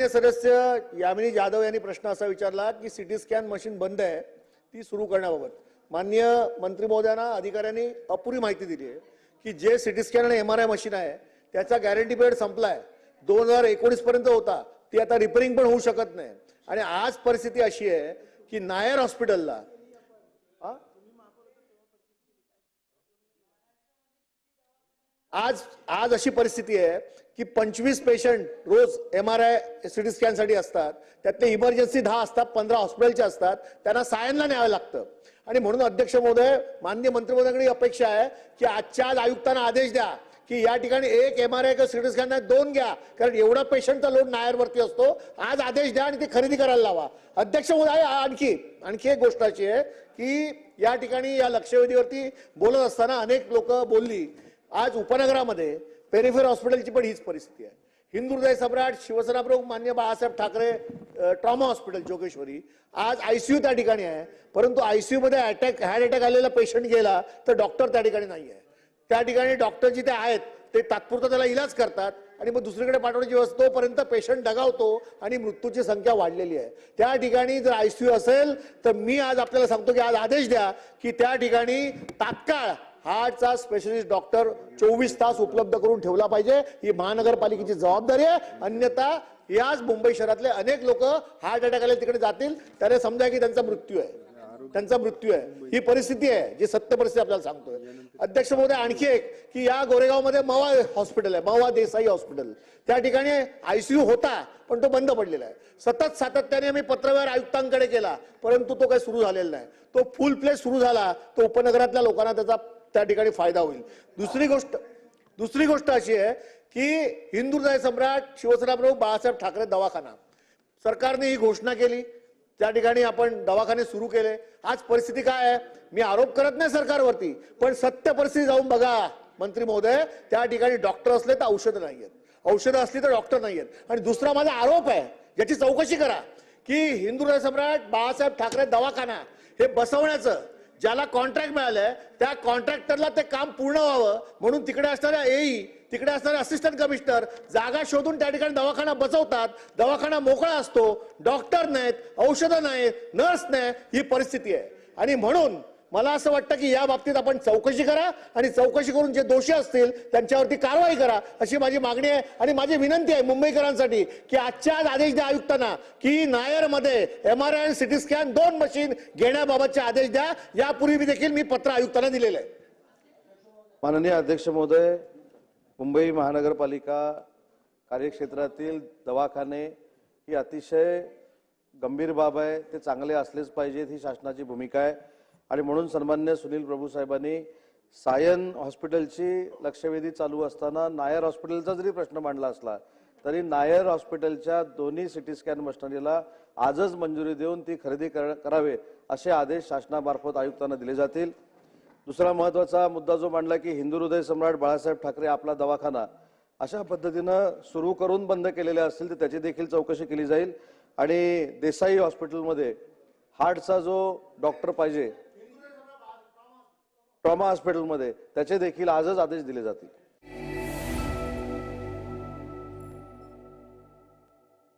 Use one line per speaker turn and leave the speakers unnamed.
सदस्य यामिनी जाधव यांनी प्रश्न असा विचारला की सिटी स्कॅन मशीन बंद आहे ती सुरू करण्याबाबत. माननीय मंत्री महोदयांना अधिकाऱ्यांनी अपुरी माहिती दिली आहे की जे सिटी स्कॅन आणि एम आर आय मशीन आहे त्याचा गॅरंटी पिरियड संपलाय. दोन हजार एकोणीस पर्यंत होता. ती आता रिपेरिंग पण होऊ शकत नाही. आणि आज परिस्थिती अशी आहे की नायर हॉस्पिटलला आज आज अशी परिस्थिती आहे की पंचवीस पेशंट रोज एम आर आय सिटी स्कॅनसाठी असतात. त्यातले इमर्जन्सी दहा असतात पंधरा हॉस्पिटलचे असतात. त्यांना सायनला न्यावं लागतं. आणि म्हणून अध्यक्ष महोदय मान्य मंत्रिमंडळाकडे अपेक्षा आहे की आजच्या आज आयुक्तांना आदेश द्या की या ठिकाणी एक एम आर आय किंवा सिटी स्कॅन नाही दोन घ्या. कारण एवढा पेशंटचा लोड नायरवरती असतो. आज आदेश द्या आणि ते खरेदी करायला लावा. अध्यक्ष महोदय आणखी आणखी एक गोष्ट अशी आहे की या ठिकाणी या लक्षवेधीवरती बोलत असताना अनेक लोक बोलली. आज उपनगरामध्ये पेरिफेर हॉस्पिटलची पण हीच परिस्थिती आहे. हिंदू हृदय सम्राट शिवसेना प्रमुख मान्य बाळासाहेब ठाकरे ट्रॉमा हॉस्पिटल जोगेश्वरी आज आयसीयू त्या ठिकाणी आहे. परंतु आयसीयू मध्ये अटॅक हार्ट अटॅक आलेला पेशंट गेला तर डॉक्टर त्या ठिकाणी नाही आहे. त्या ठिकाणी डॉक्टर जिथे आहेत ते तात्पुरता त्याला इलाज करतात आणि मग दुसरीकडे पाठवण्याची व्यवस्था तोपर्यंत पेशंट दगावतो आणि मृत्यूची संख्या वाढलेली आहे. त्या ठिकाणी जर आयसीयू असेल तर मी आज आपल्याला सांगतो की आज आदेश द्या की त्या ठिकाणी तात्काळ हार्टचा स्पेशलिस्ट डॉक्टर चोवीस तास उपलब्ध करून ठेवला पाहिजे. ही महानगरपालिकेची जबाबदारी आहे. अन्यथा याच मुंबई शहरातले अनेक लोक हार्ट अटॅक आले तिकडे जातील. त्याने समजा की त्यांचा मृत्यू आहे. त्यांचा मृत्यू आहे. ही परिस्थिती आहे जी सत्य परिस्थिती आपल्याला सांगतोय. अध्यक्ष महोदय आणखी एक की या गोरेगावमध्ये मवा हॉस्पिटल आहे मवा देसाई हॉस्पिटल त्या ठिकाणी आयसीयू होता पण तो बंद पडलेला आहे. सतत सातत्याने आम्ही पत्रव्यवहार आयुक्तांकडे केला परंतु तो काही सुरू झालेला नाही. तो फुल प्लेस सुरू झाला तो उपनगरातल्या लोकांना त्याचा त्या ठिकाणी फायदा होईल. दुसरी गोष्ट दुसरी गोष्ट अशी आहे की हिंदू हृदय सम्राट शिवसेना प्रमुख बाळासाहेब ठाकरे दवाखाना. सरकारने ही घोषणा केली. त्या ठिकाणी आपण दवाखाने सुरू केले. आज परिस्थिती काय आहे? मी आरोप करत नाही सरकारवरती पण सत्य परिस्थिती जाऊन बघा. मंत्री महोदय त्या ठिकाणी डॉक्टर असले तर औषधं नाही आहेत. औषधं असली तर डॉक्टर नाही आहेत. आणि दुसरा माझा आरोप आहे याची चौकशी करा की हिंदू हृदय सम्राट बाळासाहेब ठाकरे दवाखाना हे बसवण्याचं ज्याला कॉन्ट्रॅक्ट मिळालंय त्या कॉन्ट्रॅक्टरला ते काम पूर्ण व्हावं. म्हणून तिकडे असणाऱ्या एई तिकडे असणारे असिस्टंट कमिशनर जागा शोधून त्या ठिकाणी दवाखाना बसवतात. दवाखाना मोकळा असतो. डॉक्टर नाहीत औषधं नाहीत नर्स नाही ही परिस्थिती आहे. आणि म्हणून मला असं वाटतं की या बाबतीत आपण चौकशी करा आणि चौकशी करून जे दोषी असतील त्यांच्यावरती कारवाई करा अशी माझी मागणी आहे. आणि माझी विनंती आहे मुंबईकरांसाठी की आजच्या आज आदेश द्या आयुक्तांना की नायरमध्ये एम आर आय आणि सिटी स्कॅन दोन मशीन घेण्याबाबतचे आदेश द्या. यापूर्वी देखील मी पत्र आयुक्तांना दिलेलं आहे.
माननीय अध्यक्ष महोदय मुंबई महानगरपालिका कार्यक्षेत्रातील दवाखाने ही अतिशय गंभीर बाब आहे. ते चांगले असलेच पाहिजेत ही शासनाची भूमिका आहे. आणि म्हणून सन्मान्य सुनील प्रभू साहेबांनी सायन हॉस्पिटलची लक्षवेधी चालू असताना नायर हॉस्पिटलचा जरी प्रश्न मांडला असला तरी नायर हॉस्पिटलच्या दोन्ही सिटी स्कॅन मशिनरीला आजच मंजुरी देऊन ती खरेदी कर- करावे असे आदेश शासनामार्फत आयुक्तांना दिले जातील. दुसरा महत्त्वाचा मुद्दा जो मांडला की हिंदू हृदय सम्राट बाळासाहेब ठाकरे आपला दवाखाना अशा पद्धतीनं सुरू करून बंद केलेले असतील तर त्याची देखील चौकशी केली जाईल. आणि देसाई हॉस्पिटलमध्ये हार्टचा जो डॉक्टर पाहिजे ट्रॉमा हॉस्पिटलमध्ये त्याचे देखील आजच आदेश दिले जातील.